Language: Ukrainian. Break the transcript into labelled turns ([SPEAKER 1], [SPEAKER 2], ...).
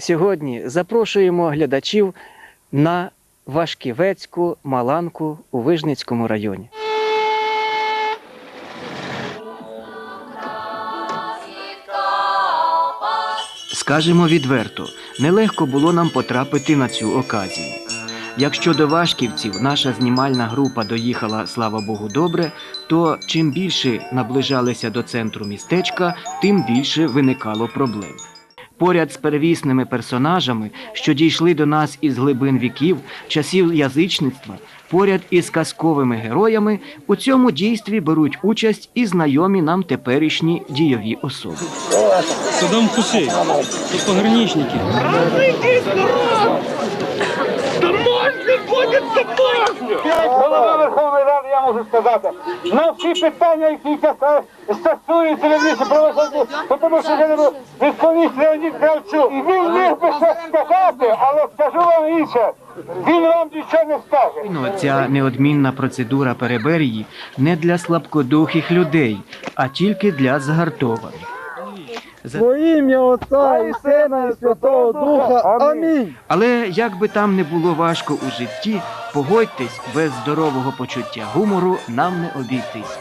[SPEAKER 1] сьогодні запрошуємо глядачів на Вашківецьку Маланку у Вижницькому районі. Скажемо відверто, нелегко було нам потрапити на цю оказію. Якщо до Вашківців наша знімальна група доїхала, слава Богу, добре, то чим більше наближалися до центру містечка, тим більше виникало проблем. Поряд з перевісними персонажами, що дійшли до нас із глибин віків, часів язичництва, поряд із казковими героями, у цьому дійстві беруть участь і знайомі нам теперішні дійові особи.
[SPEAKER 2] Садам Хусей, пограничники. пограничники.
[SPEAKER 3] Як можу сказати, на всі питання, які стосуються верніше правосуддя, тому що я відповість Леонід Кравчук. Він міг би щось сказати, але скажу вам інше, він вам нічого не скаже.
[SPEAKER 1] Ну, ця неодмінна процедура переберії не для слабкодухих людей, а тільки для згартованих.
[SPEAKER 4] Во ім'я Отця і Сина і Святого Духа. Амінь.
[SPEAKER 1] Але як би там не було важко у житті, погодьтесь, без здорового почуття гумору нам не обійтись.